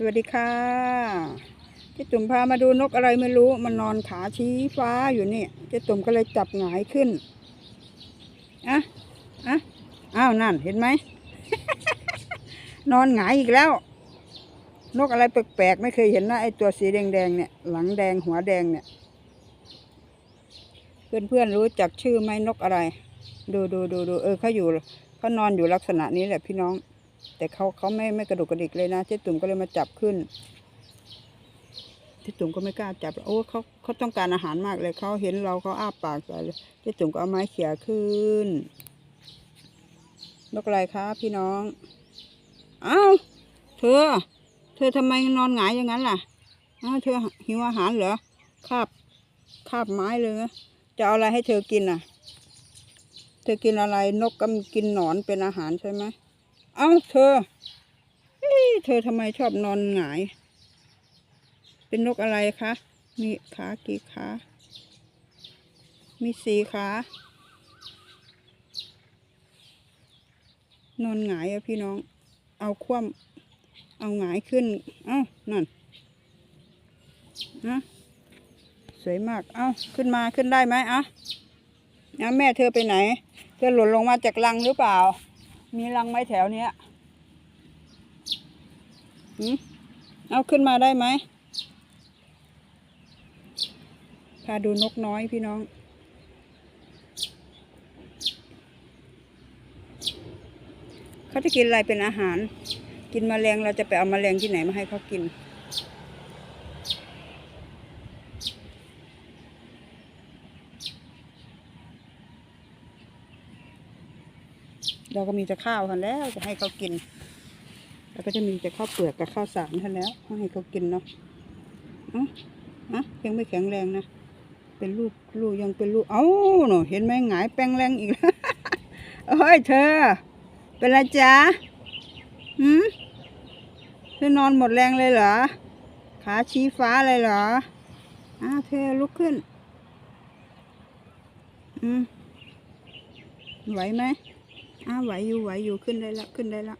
สวัสดีค่ะเจ๊ตุ่มพามาดูนกอะไรไม่รู้มันนอนขาชี้ฟ้าอยู่นี่เจ๊ตุ่มก็เลยจับหงายขึ้นอะอะอ้าวนั่นเห็นไหม นอนหงายอีกแล้ว นกอะไรแปลกๆไม่เคยเห็นนะไอตัวสีแดงๆเนี่ยหลังแดงหัวแดงเนี่ย เพื่อนๆรู้จักชื่อไหมนกอะไร ดูดูดูดูเออเขาอยู่เขานอนอยู่ลักษณะนี้แหละพี่น้อง แต่เขาเขาไม่ไม่กระดุกกระดิกเลยนะเจ๊ตุ่มก็เลยมาจับขึ้นเจ๊ตุ่มก็ไม่กล้าจับ โอ้เขาเขาต้องการอาหารมากเลย เขาเห็นเราเขาอ้าปากใส่เลยเจ๊ตุ่มก็เอาไม้เขี่ยขึ้น นกอะไรคะพี่น้อง อ้าว เธอ เธอทำไมนอนหงายอย่างนั้นล่ะ อ้าว เธอหิวอาหารเหรอ คาบ คาบไม้เลย จะเอาอะไรให้เธอกินอะ เธอกินอะไร นกก็กินหนอนเป็นอาหารใช่ไหม เอ้าเธอเฮ้ยเธอทำไมชอบนอนหงาย เป็นนกอะไรคะ มีขากี่ขา มีสี่ขานอนหงายอะพี่น้อง เอาคว่ำเอาหงายขึ้น เอ้านั่นนะสวยมาก เอ้าขึ้นมาขึ้นได้ไหมอะเอาแม่เธอไปไหน เธอหล่นลงมาจากรังหรือเปล่า มีรังไหมแถวเนี้ยหืมเอาขึ้นมาได้ไหม พาดูนกน้อยพี่น้อง เขาจะกินอะไรเป็นอาหาร กินแมลงเราจะไปเอาแมลงที่ไหนมาให้เขากิน เราก็มีแต่ข้าวกันแล้วจะให้เขากิน แล้วก็จะมีแต่ข้าวเปลือกกับข้าวสารท่านั้นแล้วให้เขากินเนาะอะอะยังไม่แข็งแรงนะเป็นลูกลูกยังเป็นลูกเอ้าหนูเห็นไหมหงายแป้งแรงอีกแล้วเอ้ยเธอ เป็นไรจ๊ะหืมเธอนอนหมดแรงเลยเหรอ ขาชี้ฟ้าเลยเหรออ้าเธอลุกขึ้น อืมไหวไหม อ้าไหวอยู่ไหวอยู่ขึ้นได้ละขึ้นได้ละ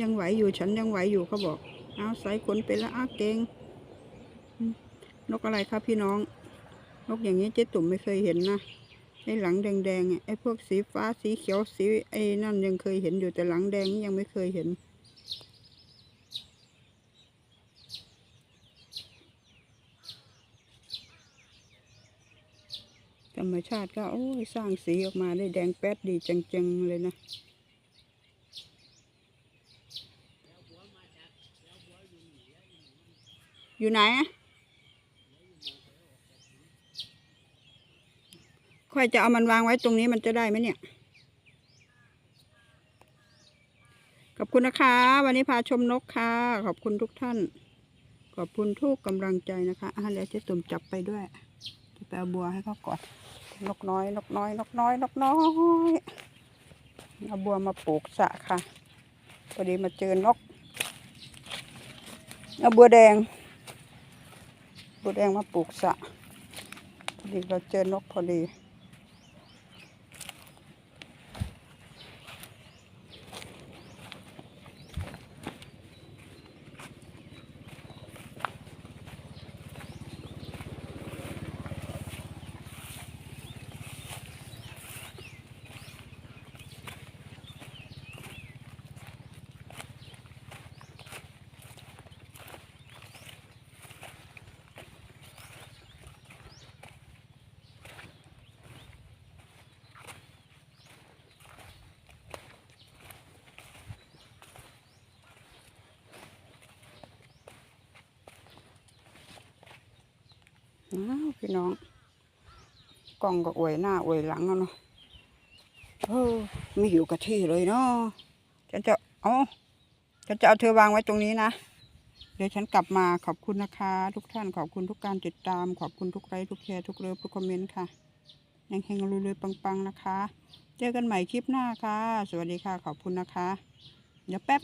ยังไหวอยู่ฉันยังไหวอยู่เขาบอกอ้าวใส่ขนไปละอ้าเก่งนกอะไรครับพี่น้อง นกอย่างนี้เจ๊ตุ่มไม่เคยเห็นนะไอ้หลังแดงๆไอ้พวกสีฟ้าสีเขียวสีไอ้นั่นยังเคยเห็นอยู่แต่หลังแดงนี่ยังไม่เคยเห็น รรมชาติก็โอ้ยสร้างสีออกมาได้แดงแป๊ดดีจังๆเลยนะอยู่ไหนอะค่อยจะเอามันวางไว้ตรงนี้มันจะได้ไหมเนี่ยขอบคุณนะคะ วันนี้พาชมนกค่ะ ขอบคุณทุกท่าน ขอบคุณทุกกำลังใจนะคะอะแล้วจะตุ่มจับไปด้วย ไปเอาบัวให้เขาก่อนนกน้อยนกน้อยนกน้อยนกน้อยเอาบัวมาปลูกสะค่ะพอดีมาเจอนกเอาบัวแดงบัวแดงมาปลูกสะพอดีเราเจอนกพอดี อ้าวพี่น้อง กล้องก็อวยหน้าอวยหลังแล้วเนาะเออไม่อยู่กับที่เลยเนาะฉันจะเอาฉันจะเอาเธอวางไว้ตรงนี้นะ เดี๋ยวฉันกลับมาขอบคุณนะคะ ทุกท่านขอบคุณทุกการติดตาม ขอบคุณทุกไลค์ทุกแชร์ทุกเลิฟทุกคอมเมนต์ค่ะยังเฮงรวยๆปังๆนะคะ เจอกันใหม่คลิปหน้าค่ะ สวัสดีค่ะขอบคุณนะคะ เดี๋ยวแป๊บ